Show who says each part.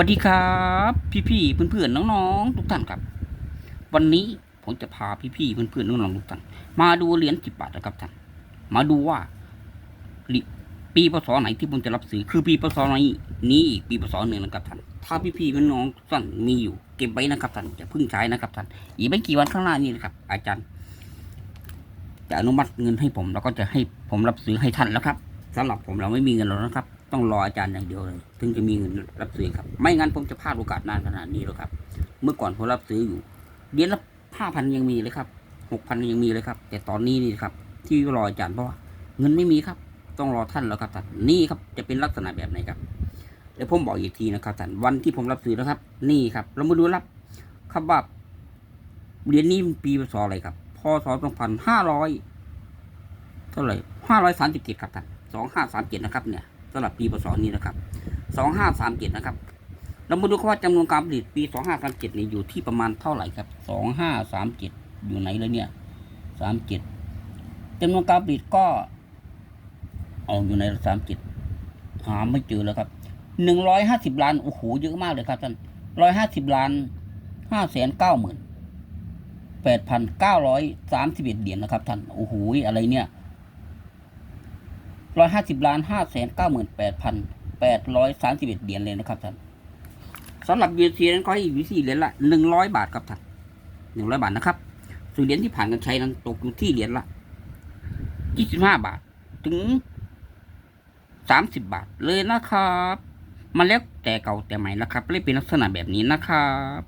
Speaker 1: วัสดีครับ พี่ๆเพื่อนๆน้องๆทุกท่านครับ วันนี้ผมจะพาพี่ๆเพื่อนๆน้องๆทุกท่านมาดูเหรียญสิบบาทนะครับท่านมาดูว่าปีพศไหนที่ผมจะรับซื้อคือปีพศไหนนี้ปีพศหนึ่งนะครับท่านถ้าพี่ๆน้องๆท่านมีอยู่เก็บไว้นะครับท่านจะพิ่งใช้นะครับท่านอีกไม่กี่วันข้างหน้านี้นะครับ อาจารย์ จะอนุมัติเงินให้ผม แล้วก็จะให้ผมรับซื้อให้ท่านแล้วครับสำหรับผมเราไม่มีเงินแล้วนะครับ ต้องรออาจารย์อย่างเดียวเลย ถึงจะมีเงินรับซื้อครับ ไม่งั้นผมจะพลาดโอกาสนานขนาดนี้แล้วครับ เมื่อก่อนผมรับซื้ออยู่เดือนละห้าพันยังมีเลยครับหกพันยังมีเลยครับ แต่ตอนนี้นี่ครับ ที่รออาจารย์เพราะว่าเงินไม่มีครับ ต้องรอท่านแล้วครับท่านนี่ครับจะเป็นลักษณะแบบไหนครับเดี๋ยวผมบอกอีกทีนะครับท่านวันที่ผมรับซื้อนะครับ นี่ครับ เรามาดูรับครับว่าเหรียญนี้ปีพศอะไรครับพศสองพันห้าร้อยเท่าไหร่ห้าร้อยสามสิบเจ็ดครับท่านสองห้าสามเจ็ดนะครับเนี่ย สำหรับปีพศนี้นะครับสองห้าสามเจ็ดนะครับ เรามาดูว่าจำนวนการผลิตปีสองห้าสามเจ็ดนี่อยู่ที่ประมาณเท่าไหร่ครับสองห้าสามเจ็ดอยู่ไหนเลยเนี่ยสามเจ็ดจำนวนการผลิตก็เอาอยู่ในสามเจ็ดหาไม่เจอแล้วครับหนึ่งร้อยห้าสิบล้านโอ้โหเยอะมากเลยครับท่านร้อยห้าสิบล้านห้าแสนเก้าหมื่นแปดพันเก้าร้อยสามสิบเอ็ดเหรียญนะครับท่านโอ้โหอะไรเนี่ย ร้อยห้าสิบล้านห้าแสนเก้าหมื่นแปดพันแปดร้อยสามสิบเอ็ดเหรียญเลยนะครับท่านสำหรับ BNC นั้นก็ให้อยู่ที่เหรียญละหนึ่งร้อยบาทครับท่านหนึ่งร้อยบาทนะครับส่วนเหรียญที่ผ่านการใช้นั้นตกอยู่ที่เหรียญละยี่สิบห้าบาท ถึงสามสิบบาทเลยนะครับมาแล้วแต่เก่าแต่ใหม่นะครับเลยเป็นลักษณะแบบนี้นะครับ